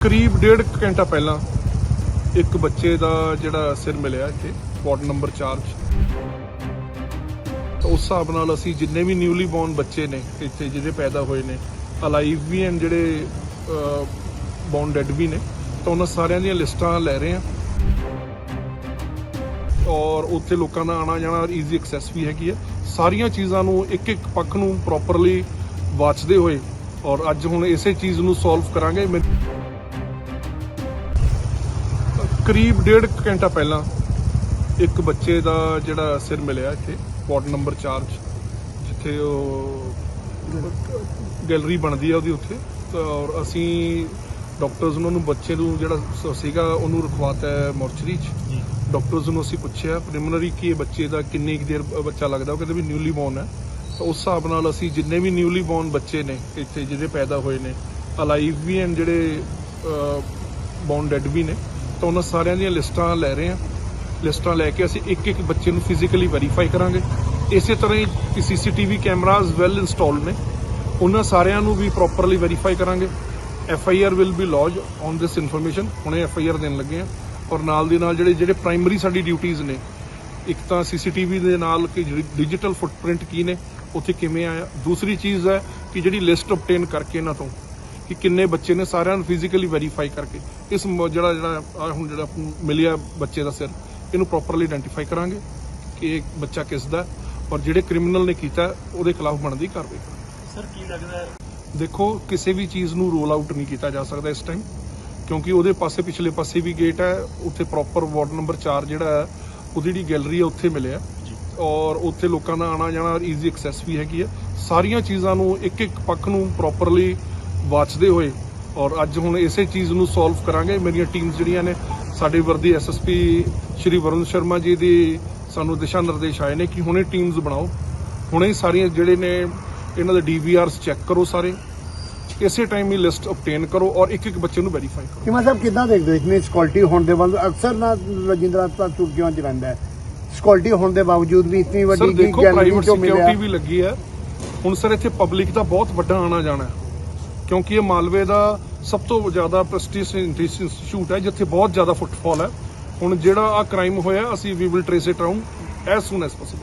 ਕਰੀਬ ਡੇਢ ਕੁ ਘੰਟਾ ਪਹਿਲਾਂ ਇੱਕ ਬੱਚੇ ਦਾ ਜਿਹੜਾ ਸਿਰ ਮਿਲਿਆ ਇੱਥੇ, ਵਾਰਡ ਨੰਬਰ 4 'ਚ। ਤਾਂ ਉਸ ਹਿਸਾਬ ਨਾਲ ਅਸੀਂ ਜਿੰਨੇ ਵੀ ਨਿਊਲੀ ਬੌਰਨ ਬੱਚੇ ਨੇ ਇੱਥੇ ਜਿਹੜੇ ਪੈਦਾ ਹੋਏ ਨੇ ਅਲਾਈਵ ਵੀ ਹਨ ਜਿਹੜੇ ਬੌਰਨ ਡੈਡ ਵੀ ਨੇ, ਤਾਂ ਉਹਨਾਂ ਸਾਰਿਆਂ ਦੀਆਂ ਲਿਸਟਾਂ ਲੈ ਰਹੇ ਹਾਂ। ਔਰ ਉੱਥੇ ਲੋਕਾਂ ਦਾ ਆਣਾ ਜਾਣਾ ਈਜ਼ੀ ਐਕਸੈਸ ਵੀ ਹੈਗੀ ਹੈ। ਸਾਰੀਆਂ ਚੀਜ਼ਾਂ ਨੂੰ ਇੱਕ ਇੱਕ ਪੱਖ ਨੂੰ ਪ੍ਰੋਪਰਲੀ ਵਾਚਦੇ ਹੋਏ ਔਰ ਅੱਜ ਹੁਣ ਇਸੇ ਚੀਜ਼ ਨੂੰ ਸੋਲਵ ਕਰਾਂਗੇ। ਮੈਂ- ਕਰੀਬ ਡੇਢ ਘੰਟਾ ਪਹਿਲਾਂ ਇੱਕ ਬੱਚੇ ਦਾ ਜਿਹੜਾ ਸਿਰ ਮਿਲਿਆ ਇੱਥੇ ਵਾਰਡ ਨੰਬਰ 4 'ਚ ਜਿੱਥੇ ਉਹ ਗੈਲਰੀ ਬਣਦੀ ਆ ਉਹਦੀ ਉੱਥੇ। ਔਰ ਅਸੀਂ ਡਾਕਟਰਸ ਉਹਨਾਂ ਨੂੰ ਬੱਚੇ ਨੂੰ ਜਿਹੜਾ ਸੀਗਾ ਉਹਨੂੰ ਰਖਵਾਤਾ ਮੋਰਚਰੀ 'ਚ। ਡਾਕਟਰਸ ਨੂੰ ਅਸੀਂ ਪੁੱਛਿਆ ਪ੍ਰੀਲਿਮਿਨਰੀ ਕਿ ਇਹ ਬੱਚੇ ਦਾ ਕਿੰਨੀ ਕੁ ਦੇਰ ਬੱਚਾ ਲੱਗਦਾ ਉਹ ਕਹਿੰਦੇ ਵੀ ਨਿਊਲੀ ਬੌਰਨ ਹੈ। ਤਾਂ ਉਸ ਹਿਸਾਬ ਨਾਲ ਅਸੀਂ ਜਿੰਨੇ ਵੀ ਨਿਊਲੀ ਬੌਰਨ ਬੱਚੇ ਨੇ ਇੱਥੇ ਜਿਹੜੇ ਪੈਦਾ ਹੋਏ ਨੇ ਅਲਾਈਵ ਵੀ ਹਨ ਜਿਹੜੇ ਬੌਰਨ ਡੈਡ ਵੀ ਨੇ ਤਾਂ ਉਹਨਾਂ ਸਾਰਿਆਂ ਦੀਆਂ ਲਿਸਟਾਂ ਲੈ ਰਹੇ ਹਾਂ। ਲਿਸਟਾਂ ਲੈ ਕੇ ਅਸੀਂ ਇੱਕ ਇੱਕ ਬੱਚੇ ਨੂੰ ਫਿਜ਼ੀਕਲੀ ਵੈਰੀਫਾਈ ਕਰਾਂਗੇ। ਇਸੇ ਤਰ੍ਹਾਂ ਹੀ ਸੀਸੀਟੀਵੀ ਕੈਮਰਾਜ਼ ਵੈਲ ਇੰਸਟਾਲਡ ਨੇ। ਉਹਨਾਂ ਸਾਰਿਆਂ ਨੂੰ ਵੀ ਪ੍ਰੋਪਰਲੀ ਵੈਰੀਫਾਈ ਕਰਾਂਗੇ। F I R will be lodge on this information ਹੁਣੇ ਐਫ ਆਈ ਆਰ ਦੇਣ ਲੱਗੇ ਆ ਔਰ ਨਾਲ ਦੀ ਨਾਲ ਜਿਹੜੇ ਜਿਹੜੇ ਪ੍ਰਾਇਮਰੀ ਸਾਡੀ ਡਿਊਟੀਆਂ ਨੇ, ਇੱਕ ਤਾਂ ਸੀਸੀਟੀਵੀ ਦੇ ਨਾਲ ਕਿ ਡਿਜੀਟਲ ਫੁੱਟਪ੍ਰਿੰਟ ਕੀ ਨੇ, ਉੱਥੇ ਕਿਵੇਂ ਆਇਆ। ਦੂਸਰੀ ਚੀਜ਼ ਹੈ ਕਿ ਜਿਹੜੀ ਲਿਸਟ ਆਬਟੇਨ ਕਰਕੇ ਇਹਨਾਂ ਤੋਂ, ਕਿ ਕਿੰਨੇ ਬੱਚੇ ਨੇ ਸਾਰਿਆਂ ਨੂੰ ਫਿਜ਼ੀਕਲੀ ਵੈਰੀਫਾਈ ਕਰਕੇ। ਇਸ ਮ- ਜਿਹੜਾ ਜਿਹੜਾ ਆਹ ਹੁਣ ਜਿਹੜਾ ਮਿਲਿਆ ਬੱਚੇ ਦਾ ਸਿਰ ਇਹਨੂੰ ਪ੍ਰੋਪਰਲੀ ਆਇਡੈਂਟੀਫਾਈ ਕਰਾਂਗੇ ਕਿ ਇਹ ਬੱਚਾ ਕਿਸ ਦਾ ਹੈ ਔਰ ਜਿਹੜੇ ਕ੍ਰਿਮੀਨਲ ਨੇ ਕੀਤਾ ਹੈ, ਉਹਦੇ ਖਿਲਾਫ ਬਣਦੀ ਕਾਰਵਾਈ ਕਰਾਂਗੇ। ਸਰ ਕੀ ਲੱਗਦਾ ਹੈ? ਦੇਖੋ ਕਿਸੇ ਵੀ ਚੀਜ਼ ਨੂੰ ਰੋਲ ਆਊਟ ਨਹੀਂ ਕੀਤਾ ਜਾ ਸਕਦਾ ਇਸ ਟਾਈਮ ਕਿਉਂਕਿ ਉਹਦੇ ਪਾਸੇ ਪਿਛਲੇ ਪਾਸੇ ਵੀ ਗੇਟ ਹੈ ਉੱਥੇ ਪ੍ਰੋਪਰ ਵਾਰਡ ਨੰਬਰ 4 ਜਿਹੜਾ ਹੈ ਉਹਦੀ ਜਿਹੜੀ ਗੈਲਰੀ ਹੈ ਉੱਥੇ ਮਿਲਿਆ ਜੀ। ਔਰ ਉੱਥੇ ਲੋਕਾਂ ਦਾ ਆਣਾ ਜਾਣਾ ਈਜ਼ੀ ਐਕਸੈਸ ਵੀ ਹੈਗੀ ਹੈ। ਸਾਰੀਆਂ ਚੀਜ਼ਾਂ ਨੂੰ ਇੱਕ ਇੱਕ ਪੱਖ ਨੂੰ ਪ੍ਰੋਪਰਲੀ ਵਾਚਦੇ ਹੋਏ ਔਰ ਅੱਜ ਹੁਣ ਇਸੇ ਚੀਜ਼ ਨੂੰ ਸੋਲਵ ਕਰਾਂਗੇ। ਮੇਰੀਆਂ ਟੀਮਸ ਜਿਹੜੀਆਂ ਨੇ ਸਾਡੇ ਵਰਦੀ ਐਸਐਸਪੀ ਸ਼੍ਰੀ ਵਰੁਣ ਸ਼ਰਮਾ ਜੀ ਦੀ ਸਾਨੂੰ ਦਿਸ਼ਾ ਨਿਰਦੇਸ਼ ਆਏ ਨੇ ਕਿ ਹੁਣੇ ਟੀਮਸ ਬਣਾਓ। ਹੁਣੇ ਸਾਰੀਆਂ ਜਿਹੜੇ ਨੇ ਇਹਨਾਂ ਦੇ ਡੀਵੀਆਰਸ ਚੈੱਕ ਕਰੋ ਸਾਰੇ। ਇਸੇ ਟਾਈਮ ਹੀ ਲਿਸਟ ਆਬਟੇਨ ਕਰੋ ਔਰ ਇੱਕ ਇੱਕ ਬੱਚੇ ਨੂੰ ਵੈਰੀਫਾਈ ਕਰੋ। ਕਿਮਾ ਸਾਹਿਬ ਕਿੱਦਾਂ ਦੇਖਦੇ ਹੋ ਇਤਨੀ ਸਕਿਉਰਟੀ ਹੋਣ ਦੇ ਬਾਵਜੂਦ ਅਕਸਰ ਨਾ ਰਜਿੰਦਰਾ ਹਸਪਤਾਲ ਤੁਰਕੀਆਂ ਚ ਰਹਿੰਦਾ ਹੈ? ਸਕਿਉਰਟੀ ਹੋਣ ਦੇ ਬਾਵਜੂਦ ਵੀ ਇਤਨੀ ਵੱਡੀ ਗੈਲਰੀ ਪ੍ਰਾਈਵੇਟ ਚੋਂ ਮਿਲਿਆ? ਸਿਕਿਉਰਿਟੀ ਵੀ ਲੱਗੀ ਹੈ। ਹੁਣ ਸਰ ਇੱਥੇ ਪਬਲਿਕ ਦਾ ਬਹੁਤ ਵੱਡਾ ਆਣਾ ਜਾਣਾ ਹੈ। ਕਿਉਂਕਿ ਇਹ ਮਾਲਵੇ ਦਾ ਸਭ ਤੋਂ ਜ਼ਿਆਦਾ ਪ੍ਰੈਸਟੀਜ ਇੰਸਟੀਚਿਊਟ ਹੈ, ਜਿੱਥੇ ਬਹੁਤ ਜ਼ਿਆਦਾ ਫੁੱਟਫਾਲ ਹੈ। ਹੁਣ ਜਿਹੜਾ ਆ ਕ੍ਰਾਈਮ ਹੋਇਆ, ਅਸੀਂ ਵੀ will trace it around as soon as possible